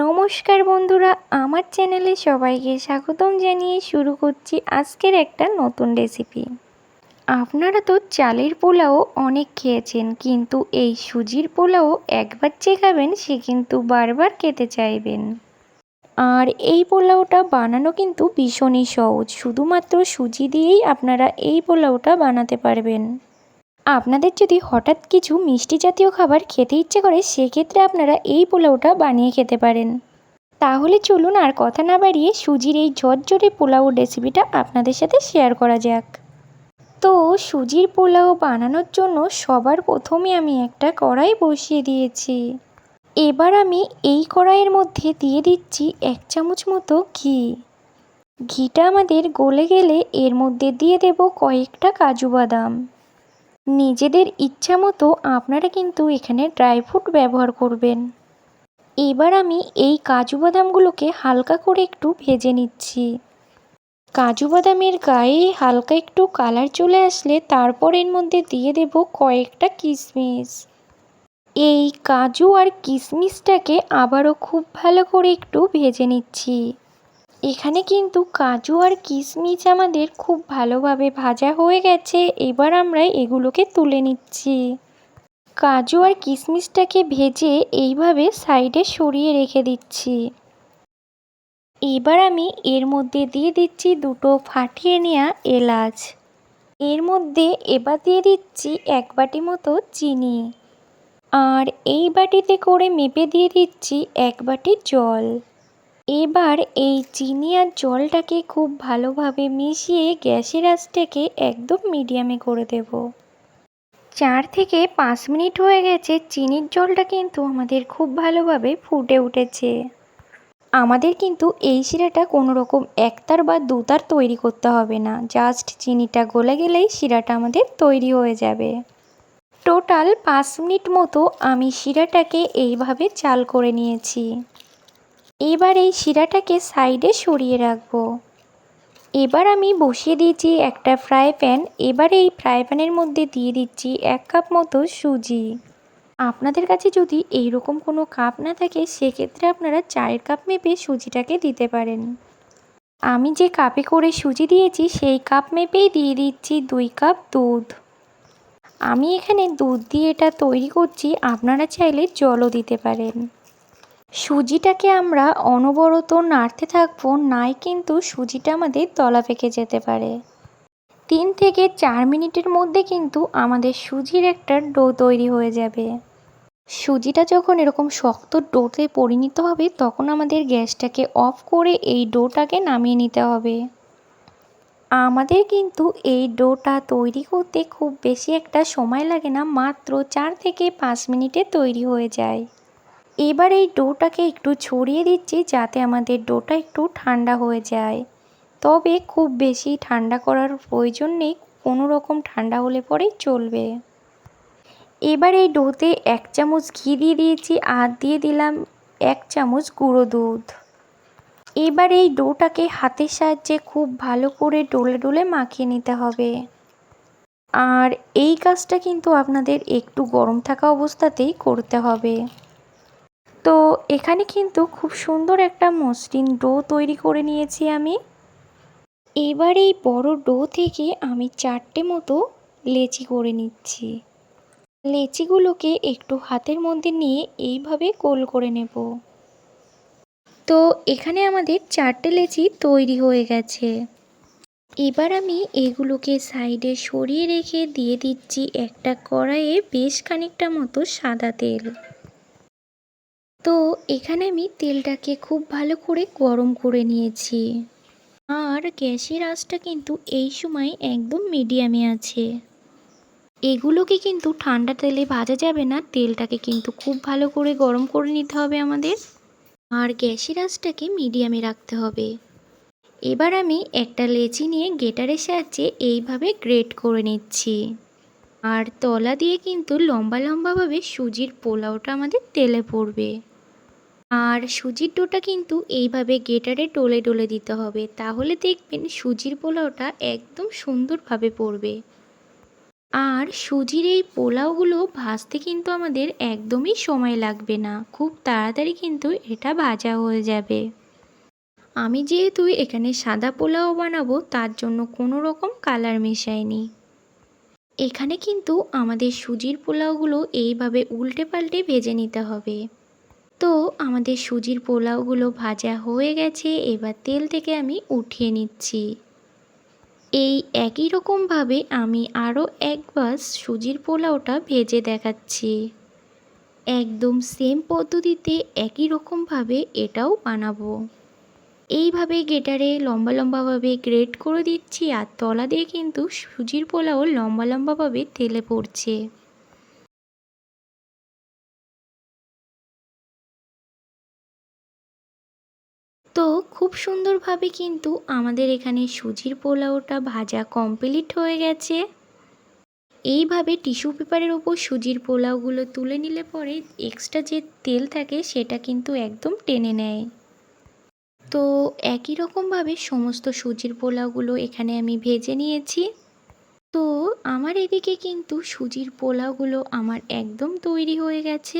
নমস্কার বন্ধুরা, আমার চ্যানেলে সবাইকে স্বাগতম জানিয়ে শুরু করছি আজকের একটা নতুন রেসিপি আপনারা তো চালের পোলাও অনেক খেয়েছেন, কিন্তু এই সুজির পোলাও একবার যে খাবেন, সে কিন্তু বারবার খেতে চাইবেন। আর এই পোলাওটা বানানো কিন্তু ভীষণই সহজ, শুধুমাত্র সুজি দিয়েই আপনারা এই পোলাওটা বানাতে পারবেন। আপনাদের যদি হঠাৎ কিছু মিষ্টি জাতীয় খাবার খেতে ইচ্ছে করে, সেক্ষেত্রে আপনারা এই পোলাওটা বানিয়ে খেতে পারেন। তাহলে চলুন আর কথা না বাড়িয়ে সুজির এই ঝরঝরে পোলাও রেসিপিটা আপনাদের সাথে শেয়ার করা যাক। তো সুজির পোলাও বানানোর জন্য সবার প্রথমে আমি একটা কড়াই বসিয়ে দিয়েছি। এবার আমি এই কড়াইয়ের মধ্যে দিয়ে দিচ্ছি এক চামচ মতো ঘি। ঘিটা আমাদের গলে গেলে এর মধ্যে দিয়ে দেব কয়েকটা কাজু বাদাম। নিজেদের ইচ্ছা মতো আপনারা কিন্তু এখানে ড্রাই ফ্রুট ব্যবহার করবেন। এবার আমি এই কাজু বাদামগুলোকে হালকা করে একটু ভেজে নিচ্ছি। কাজু বাদামের গায়ে হালকা একটু কালার চলে আসলে তারপর এর মধ্যে দিয়ে দেব কয়েকটা কিশমিশ এই কাজু আর কিশমিশটাকে আবারও খুব ভালো করে একটু ভেজে নিচ্ছি। এখানে কিন্তু কাজু আর কিশমিশ আমাদের খুব ভালোভাবে ভাজা হয়ে গেছে। এবার আমরা এগুলোকে তুলে নিচ্ছি। কাজু আর কিশমিশটাকে ভেজে এইভাবে সাইডে সরিয়ে রেখে দিচ্ছি। এবার আমি এর মধ্যে দিয়ে দিচ্ছি দুটো ফাটিয়ে নেওয়া এলাচ। এর মধ্যে এবার দিয়ে দিচ্ছি এক বাটি মতো চিনি। আর এই বাটিতে করে মেপে দিয়ে দিচ্ছি এক বাটি জল। এবার এই চিনি আর জলটাকে খুব ভালোভাবে মিশিয়ে গ্যাসের আঁচটাকে একদম মিডিয়ামে করে দেব। চার থেকে পাঁচ মিনিট হয়ে গেছে, চিনির জলটা কিন্তু আমাদের খুব ভালোভাবে ফুটে উঠেছে। আমাদের কিন্তু এই শিরাটা কোনো রকম একতার বা দুতার তৈরি করতে হবে না, জাস্ট চিনিটা গলে গেলেই শিরাটা আমাদের তৈরি হয়ে যাবে। টোটাল পাঁচ মিনিট মতো আমি শিরাটাকে এইভাবে চাল করে নিয়েছি। এবার এই শিরাটাকে সাইডে সরিয়ে রাখব। এবার আমি বসিয়ে দিয়েছি একটা ফ্রাই প্যান। এবার এই ফ্রাই প্যানের মধ্যে দিয়ে দিচ্ছি এক কাপ মতো সুজি। আপনাদের কাছে যদি এই রকম কোনো কাপ না থাকে, সেক্ষেত্রে আপনারা চায়ের কাপ মেপে সুজিটাকে দিতে পারেন। আমি যে কাপে করে সুজি দিয়েছি, সেই কাপ মেপেই দিয়ে দিচ্ছি দুই কাপ দুধ। আমি এখানে দুধ দিয়ে এটা তৈরি করছি। আপনারা চাইলে জলও দিতে পারেন। সুজিটাকে আমরা অনবরত নাড়তে থাকব, নাই কিন্তু সুজিটা আমাদের তলা পেকে যেতে পারে। তিন থেকে চার মিনিটের মধ্যে কিন্তু আমাদের সুজির একটা ডো তৈরি হয়ে যাবে। সুজিটা যখন এরকম শক্ত ডোতে পরিণত হবে, তখন আমাদের গ্যাসটাকে অফ করে এই ডোটাকে নামিয়ে নিতে হবে। আমাদের কিন্তু এই ডোটা তৈরি করতে খুব বেশি একটা সময় লাগে না, মাত্র চার থেকে পাঁচ মিনিটে তৈরি হয়ে যায়। এবার এই ডোটাকে একটু ছড়িয়ে দিচ্ছি যাতে আমাদের ডোটা একটু ঠান্ডা হয়ে যায়। তবে খুব বেশি ঠান্ডা করার প্রয়োজন নেই, কোনো রকম ঠান্ডা হলে পরেই চলবে। এবার এই ডোতে এক চামচ ঘি দিয়ে দিয়েছি, আর দিয়ে দিলাম এক চামচ গুঁড়ো দুধ। এবার এই ডোটাকে হাতের সাহায্যে খুব ভালো করে ডোলে ডলে মাখিয়ে নিতে হবে। আর এই কাজটা কিন্তু আপনাদের একটু গরম থাকা অবস্থাতেই করতে হবে। তো এখানে কিন্তু খুব সুন্দর একটা মসৃণ ডো তৈরি করে নিয়েছি আমি। এবার এই বড় ডো থেকে আমি চারটে মতো লেচি করে নিচ্ছি। লেচিগুলোকে একটু হাতের মধ্যে নিয়ে এইভাবে গোল করে নেব। তো এখানে আমাদের চারটে লেচি তৈরি হয়ে গেছে। এবার আমি এগুলোকে সাইডে সরিয়ে রেখে দিয়ে দিচ্ছি একটা কড়াইয়ে বেশ খানিকটা মতো সাদা তেল। এখানে আমি তেলটাকে খুব ভালো করে গরম করে নিয়েছি। আর গ্যাসের আঁচটা কিন্তু এই সময় একদম মিডিয়ামে আছে। এগুলোকে কিন্তু ঠান্ডা তেলে ভাজা যাবে না, তেলটাকে কিন্তু খুব ভালো করে গরম করে নিতে হবে আমাদের। আর গ্যাসের আঁচটাকে মিডিয়ামে রাখতে হবে। এবার আমি একটা লেচি নিয়ে গেটারের সাহায্যে এইভাবে গ্রেট করে নিচ্ছি। আর তলা দিয়ে কিন্তু লম্বা লম্বাভাবে সুজির পোলাওটা আমাদের তেলে পড়বে। আর সুজির ডোটা কিন্তু এইভাবে গেটারে ডলে ডলে দিতে হবে। তাহলে দেখবেন সুজির পোলাওটা একদম সুন্দরভাবে পড়বে। আর সুজির এই পোলাওগুলো ভাজতে কিন্তু আমাদের একদমই সময় লাগবে না। খুব তাড়াতাড়ি কিন্তু এটা ভাজা হয়ে যাবে। আমি যেহেতু এখানে সাদা পোলাও বানাবো, তার জন্য কোনো রকম কালার মেশাইনি। এখানে কিন্তু আমাদের সুজির পোলাওগুলো এইভাবে উল্টে পাল্টে ভেজে নিতে হবে। তো আমাদের সুজির পোলাওগুলো ভাজা হয়ে গেছে, এবার তেল থেকে আমি উঠিয়ে নিচ্ছি। এই একই রকমভাবে আমি আরও একবার সুজির পোলাওটা ভেজে দেখাচ্ছি। একদম সেম পদ্ধতিতে একই রকমভাবে এটাও বানাবো। এইভাবে গেটারে লম্বা লম্বাভাবে গ্রেট করে দিচ্ছি আর তলা দিয়ে কিন্তু সুজির পোলাও লম্বা লম্বাভাবে তেলে পড়ছে। সুন্দরভাবে কিন্তু আমাদের এখানে সুজির পোলাওটা ভাজা কমপ্লিট হয়ে গেছে। এইভাবে টিস্যু পেপারের ওপর সুজির পোলাওগুলো তুলে নিলে পরে এক্সট্রা যে তেল থাকে সেটা কিন্তু একদম টেনে নেয়। তো একই রকমভাবে সমস্ত সুজির পোলাওগুলো এখানে আমি ভেজে নিয়েছি। তো আমার এদিকে কিন্তু সুজির পোলাওগুলো আমার একদম তৈরি হয়ে গেছে।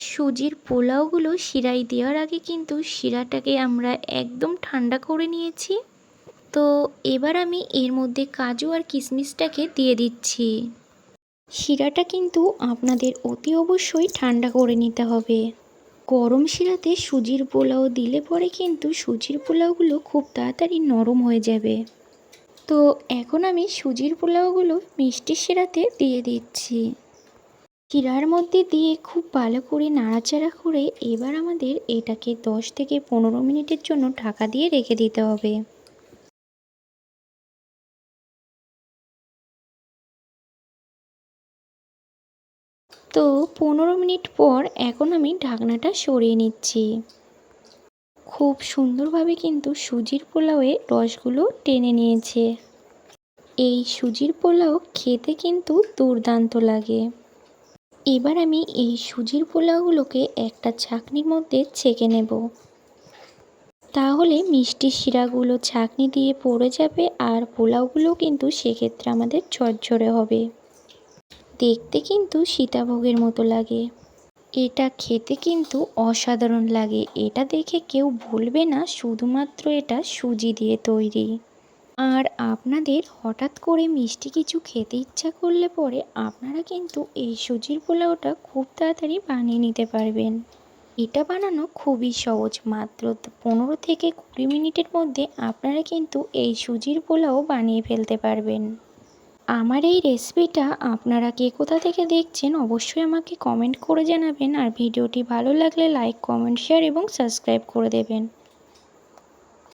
সুজির পোলাওগুলো শিরায় দেওয়ার আগে কিন্তু শিরাটাকে আমরা একদম ঠান্ডা করে নিয়েছি। তো এবার আমি এর মধ্যে কাজু আর কিশমিশটাকে দিয়ে দিচ্ছি। শিরাটা কিন্তু আপনাদের অতি অবশ্যই ঠান্ডা করে নিতে হবে। গরম শিরাতে সুজির পোলাও দিলে পরে কিন্তু সুজির পোলাওগুলো খুব তাড়াতাড়ি নরম হয়ে যাবে। তো এখন আমি সুজির পোলাওগুলো মিষ্টি শিরাতে দিয়ে দিচ্ছি। শিরার মধ্যে দিয়ে খুব ভালো করে নাড়াচাড়া করে এবার আমাদের এটাকে দশ থেকে পনেরো মিনিটের জন্য ঢাকা দিয়ে রেখে দিতে হবে। তো পনেরো মিনিট পর এখন আমি ঢাকনাটা সরিয়ে নিচ্ছি। খুব সুন্দরভাবে কিন্তু সুজির পোলাওয়ে রসগুলো টেনে নিয়েছে। এই সুজির পোলাও খেতে কিন্তু দুর্দান্ত লাগে। এবার আমি এই সুজির পোলাওগুলোকে একটা ছাকনির মধ্যে ছেঁকে নেব। তাহলে মিষ্টি শিরাগুলো ছাকনি দিয়ে পড়ে যাবে আর পোলাওগুলো কিন্তু সেক্ষেত্রে আমাদের ঝরঝরে হবে। দেখতে কিন্তু সীতাভোগের মতো লাগে। এটা খেতে কিন্তু অসাধারণ লাগে। এটা দেখে কেউ বলবে না শুধুমাত্র এটা সুজি দিয়ে তৈরি। আর আপনাদের হঠাৎ করে মিষ্টি কিছু খেতে ইচ্ছা করলে পরে আপনারা কিন্তু এই সুজির পোলাওটা খুব তাড়াতাড়ি বানিয়ে নিতে পারবেন। এটা বানানো খুবই সহজ। মাত্র পনেরো থেকে কুড়ি মিনিটের মধ্যে আপনারা কিন্তু এই সুজির পোলাও বানিয়ে ফেলতে পারবেন। আমার এই রেসিপিটা আপনারা কে কোথা থেকে দেখছেন অবশ্যই আমাকে কমেন্ট করে জানাবেন। আর ভিডিওটি ভালো লাগলে লাইক, কমেন্ট, শেয়ার এবং সাবস্ক্রাইব করে দেবেন।